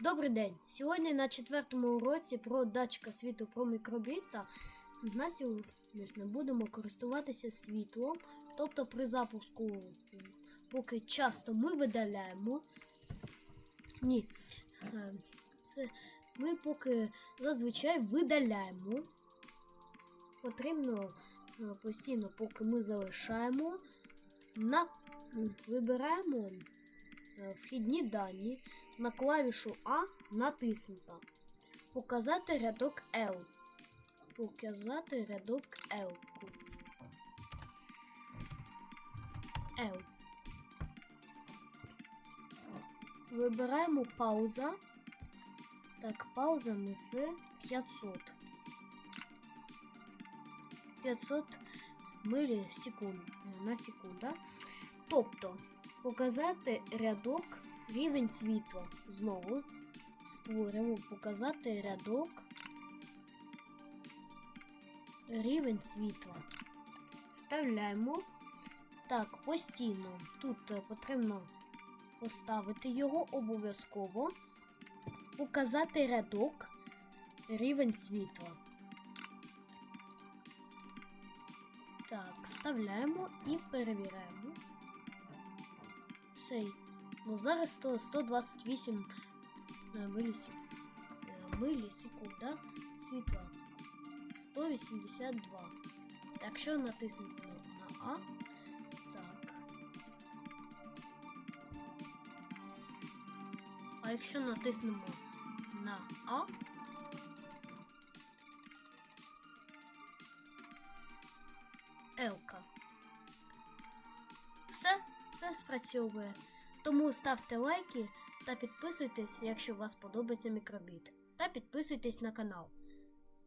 Добрий день! Сьогодні на четвертому уроці про датчика світу про мікробіта на сьогодні ми будемо користуватися світлом. Тобто при запуску, поки часто ми видаляємо. Ні, е, це ми поки зазвичай видаляємо. Потрібно е, постійно, поки ми залишаємо, на, вибираємо вхідні дані на клавішу А натиснуто. Показати рядок L. Показати рядок L. L. Вибираємо пауза. Так, пауза несе 500. 500 мілісекунд на секунда. Тобто показати рядок рівень світла. Знову створюємо показати рядок рівень світла. Вставляємо. Так, постійно. Тут е, потрібно поставити його обов'язково. Указати рядок рівень світла. Так, вставляємо і перевіряємо. Все. Ну, зараз то 128 е, милісек... е, милісекунд да? світла. 182. Якщо натиснути на А. Так. А якщо натиснемо на А. Елка. Все, спрацьовує. Тому ставте лайки та підписуйтесь, якщо вас подобається мікробіт. Та підписуйтесь на канал.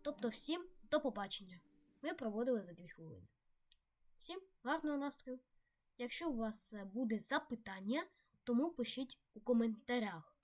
Тобто всім до побачення. Ми проводили за 2 хвилини. Всім гарного настрою! Якщо у вас е, буде запитання, тому пишіть у коментарях.